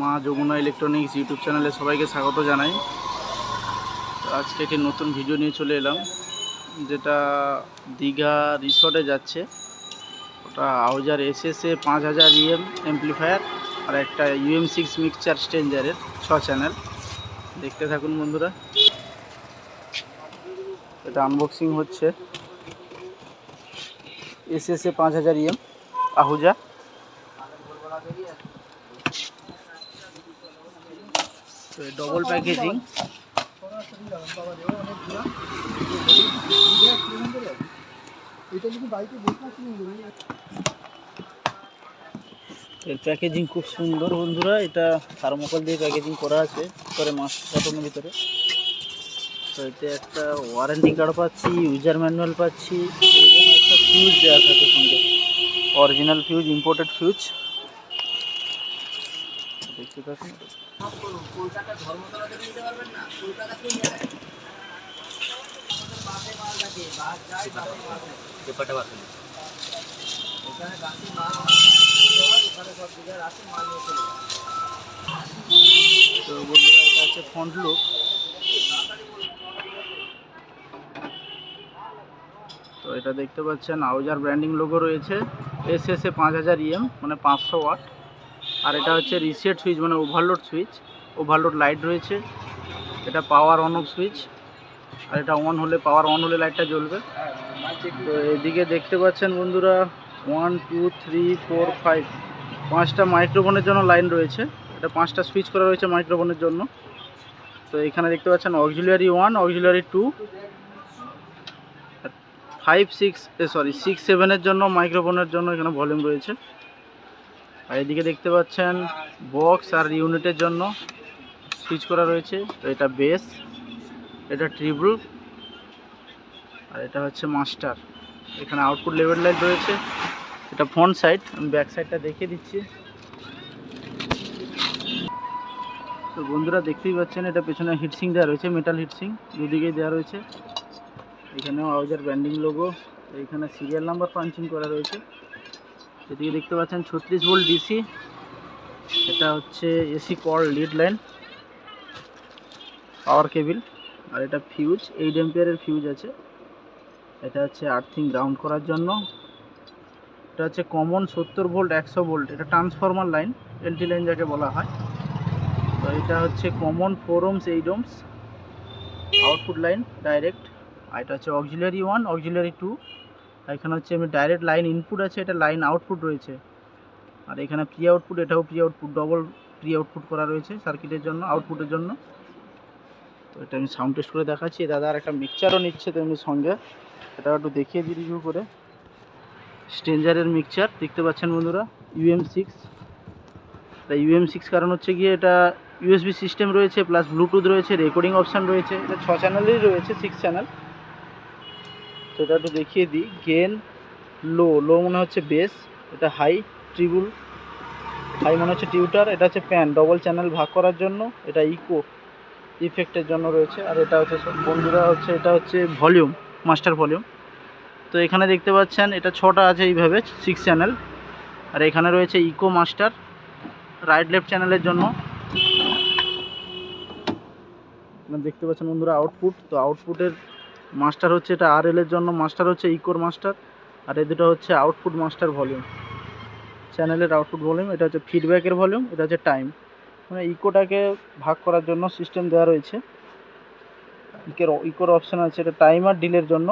মা Jamuna electronics YouTube চ্যানেলে সবাইকে স্বাগত জানাই। আজকে একটি নতুন ভিডিও নিয়ে চলে এলাম, যেটা দীঘা রিসর্টে যাচ্ছে। ওটা আউজার এ পাঁচ হাজার ইএম এমপ্লিফায়ার আর একটা ইউএম সিক্স মিক্সচার স্ট্রেঞ্জারের ছ চ্যানেল। দেখতে থাকুন বন্ধুরা। এটা আনবক্সিং হচ্ছে। এস এস এ পাঁচ হাজার ইএম আহুজা ডবল প্যাকেজিং এর প্যাকেজিং খুব সুন্দর বন্ধুরা। এটা থার্মোকল দিয়ে প্যাকেজিং করা আছে, করে মাস কাটানোর ভিতরে। তো এতে একটা ওয়ারেন্টি কার্ড পাচ্ছি ইউজার ম্যানুয়াল পাচ্ছি। একটা ফিউজ দেওয়া থাকে সঙ্গে। অরিজিনাল ফিউজ ইম্পোর্টেড ফিউজ দেখতে থাকুন তো বন্ধুরা এটা হচ্ছে ফ্রন্ট লুক তো এটা দেখতে পাচ্ছেন আউজার ব্র্যান্ডিং লোগো রয়েছে। এস এস এ পাঁচ হাজার ইএম মানে পাঁচশো ওয়াট। আর এটা হচ্ছে রিসেট সুইচ মানে ওভারলোড সুইচ ওভারলোড লাইট রয়েছে। এটা পাওয়ার অন অফ সুইচ আর এটা অন হলে পাওয়ার অন হলে লাইটটা জ্বলবে। তো এদিকে দেখতে পাচ্ছেন বন্ধুরা one two three four five পাঁচটা মাইক্রোফোনের জন্য লাইন রয়েছে। এটা পাঁচটা সুইচ করা রয়েছে মাইক্রোফোনের জন্য। তো এখানে দেখতে পাচ্ছেন auxiliary one auxiliary two five six sorry six সেভেনের জন্য মাইক্রোফোনের জন্য এখানে ভলিউম রয়েছে। আর এদিকে দেখতে পাচ্ছেন বক্স আর ইউনিটের জন্য সুইচ করা রয়েছে। তো এটা বেস এটা ট্রিবল আর এটা হচ্ছে মাস্টার এখানে আউটপুট লেভেল লাইট রয়েছে। এটা ফ্রন্ট সাইড আমি ব্যাক সাইডটা দেখিয়ে দিচ্ছি। তো বন্ধুরা দেখতেই পাচ্ছেন, এটা পেছনে হিটসিং দেওয়া রয়েছে মেটাল হিটসিং দুদিকেই দেওয়া রয়েছে। এখানেও আউজার ব্র্যান্ডিং লোগো এখানে সিরিয়াল নাম্বার পাঞ্চিং করা রয়েছে। এদিকে দেখতে পাচ্ছেন ছত্রিশ ভোল্ট ডিসি। এটা হচ্ছে এসি কল লিড লাইন পাওয়ার কেবিল আর এটা ফিউজ এইট এম্পিয়ারের ফিউজ আছে। এটা হচ্ছে আর্থিং গ্রাউন্ড করার জন্য। এটা হচ্ছে কমন সত্তর ভোল্ট, একশো ভোল্ট। এটা ট্রান্সফরমার লাইন এলটি লাইন যাকে বলা হয়। তো এটা হচ্ছে common four ohms eight ohms output line direct আর এটা হচ্ছে অক্সিলারি ওয়ান অক্সিলারি টু এখানে হচ্ছে ডাইরেক্ট লাইন ইনপুট আছে, এটা লাইন আউটপুট রয়েছে। আর এখানে প্রি আউটপুট এটাও pre output double pre output করা রয়েছে সার্কিটের জন্য আউটপুটের জন্য। তো এটা আমি সাউন্ড টেস্ট করে দেখাচ্ছি। দাদা আর একটা মিক্সচারও নিচ্ছে তেমনি সঙ্গে। এটা একটু দেখিয়ে দিই রিভিউ করে। স্ট্রেঞ্জারের মিক্সচার দেখতে পাচ্ছেন বন্ধুরা ইউএম সিক্স এটা ইউএম সিক্স কারণ হচ্ছে গিয়ে এটা ইউএসবি সিস্টেম রয়েছে প্লাস ব্লুটুথ রয়েছে রেকর্ডিং অপশান রয়েছে, এটা ছ চ্যানেলেরই রয়েছে সিক্স চ্যানেল তো এটা একটু দেখিয়ে দিই। গেন লো লো মনে হচ্ছে বেস এটা হাই ট্রিবল হাই মনে হচ্ছে টিউটার এটা হচ্ছে প্যান ডবল চ্যানেল ভাগ করার জন্য, এটা ইকো ইফেক্টের জন্য রয়েছে, আর এটা হচ্ছে বন্ধুরা হচ্ছে, এটা হচ্ছে ভলিউম মাস্টার ভলিউম তো এখানে দেখতে পাচ্ছেন, এটা ছটা আছে এইভাবে সিক্স চ্যানেল আর এখানে রয়েছে ইকো মাস্টার রাইট লেফট চ্যানেলের জন্য। দেখতে পাচ্ছেন বন্ধুরা আউটপুট তো আউটপুটের মাস্টার হচ্ছে এটা আর এর জন্য, মাস্টার হচ্ছে ইকোর মাস্টার আর এই দুটো হচ্ছে আউটপুট মাস্টার ভলিউম চ্যানেলের আউটপুট ভলিউম এটা হচ্ছে ফিডব্যাকের ভলিউম এটা হচ্ছে টাইম মানে ইকোটাকে ভাগ করার জন্য সিস্টেম দেওয়া রয়েছে। ইকোর ইকোর অপশান আছে এটা টাইম আর ডিলের জন্য।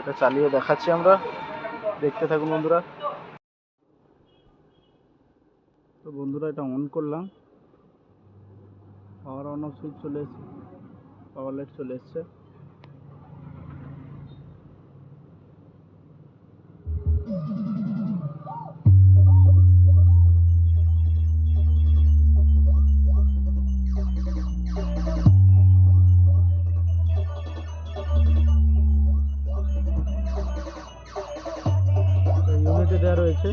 এটা চালিয়ে দেখাচ্ছি আমরা। দেখতে থাকুন বন্ধুরা। তো বন্ধুরা, এটা অন করলাম। পাওয়ার অন অফ সুইচ চলে এসেছে। পাওয়ার লাইট চলে এসছে। দেওয়া রয়েছে।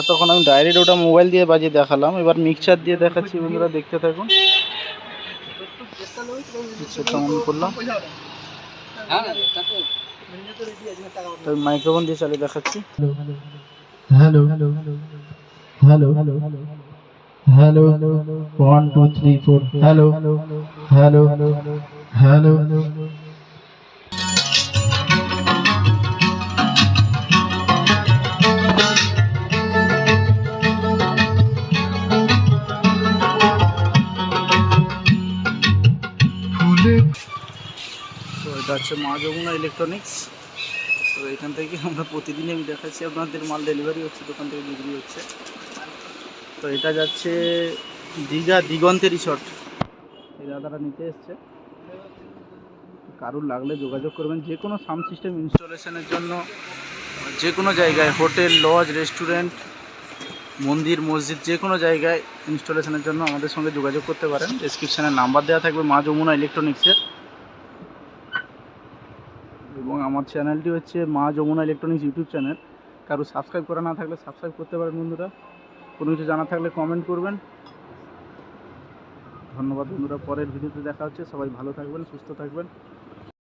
এতক্ষণ আমি ডাইরেক্ট ওটা মোবাইল দিয়ে বাজিয়ে দেখালাম। এবার মিক্সচার দিয়ে দেখাচ্ছি বন্ধুরা, দেখতে থাকুন। করলাম তো মাইক্রোফোন দিয়ে চালিয়ে দেখাচ্ছি hello hello hello hello hello one two three four hello hello hello তো এটা হচ্ছে মা যমুনা ইলেকট্রনিক্স তো এখান থেকে আমরা প্রতিদিনই আমি দেখাচ্ছি আপনাদের মাল ডেলিভারি হচ্ছে, দোকান থেকে বিক্রি হচ্ছে। তো এটা যাচ্ছে দীঘা দিগন্তের রিসর্ট এই দাদারা নিতে এসছে। কারুর লাগলে যোগাযোগ করবেন, যে কোনো সাউন্ড সিস্টেম ইনস্টলেশনের জন্য, যে কোনো জায়গায় হোটেল লজ রেস্টুরেন্ট মন্দির, মসজিদ, যে কোনো জায়গায় ইনস্টলেশনের জন্য আমাদের সঙ্গে যোগাযোগ করতে পারেন। ডেসক্রিপশানে নাম্বার দেওয়া থাকবে মা যমুনা ইলেকট্রনিক্সের এবং আমার চ্যানেলটি হচ্ছে Maa Jamuna electronics YouTube channel. কারও সাবস্ক্রাইব করা না থাকলে সাবস্ক্রাইব করতে পারেন বন্ধুরা। কোনো কিছু জানা থাকলে কমেন্ট করবেন। ধন্যবাদ বন্ধুরা। পরের ভিডিওতে দেখা হচ্ছে। সবাই ভালো থাকবেন, সুস্থ থাকবেন।